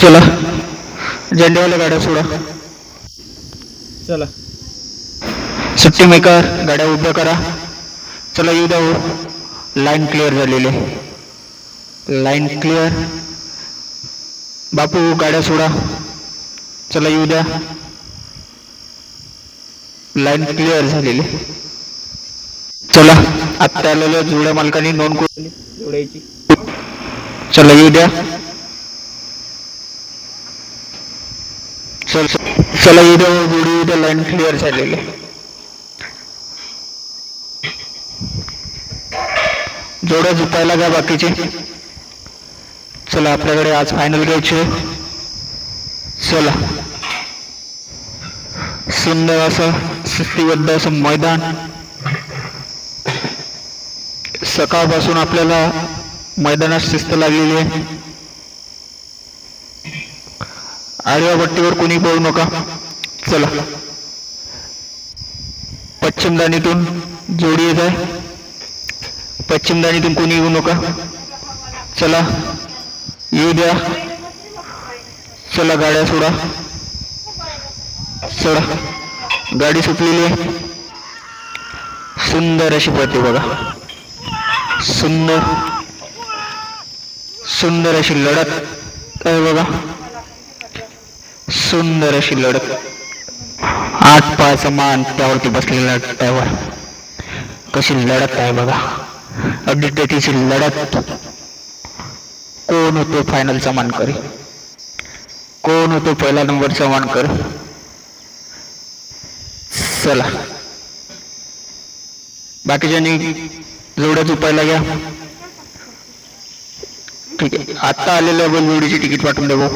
चला. झेंडेवाल्या गाड्या सोडा. चला. सुट्टी मेकर गाड्या उभ्या करा. चला येऊ द्या हो. लाईन क्लिअर झालेली. लाईन क्लिअर बापू गाड्या सोडा. चला येऊ द्या. लाईन क्लिअर झालेली. चला. आत्ता आलेल्या जुळ्या मालकांनी नोंद करून जोडायची चला येऊ द्या. चल चला येऊ द्या जोडी लाईन क्लिअर झालेली. जोड्या झुपायला घ्या बाकीचे? चला आपल्याकडे आज फायनल घ्यायचे चला. सुंदर असं शिस्तीबद्ध असं मैदान. सकाळपासून आपल्याला मैदानात शिस्त लागलेली आहे. आडव्या पट्टीवर कोणी पळू नका. चला. पश्चिम दानीतून जोडी येत आहे. पश्चिम दानीतून कोणी येऊ नका. चला. येऊ द्या. चला गाड्या सोडा. सोडा गाडी सुटलेली आहे. सुंदर अशी पळते बघा. सुंदर. सुंदर अशी लढत आहे बघा. सुंदर अशी लढत. आठ पाच मान त्यावरती बसलेला त्यावर कशी लढत आहे बघा. अगदी लढत. कोण होतो फायनलचा मानकरी कोण होतो पहिला नंबरचा मानकर चला. बाकीच्यांनी जोड्या झुपायला घ्या. ठीक आहे. आता आलेल्या बैलजोडीची तिकीट पाठवून द्या भाऊ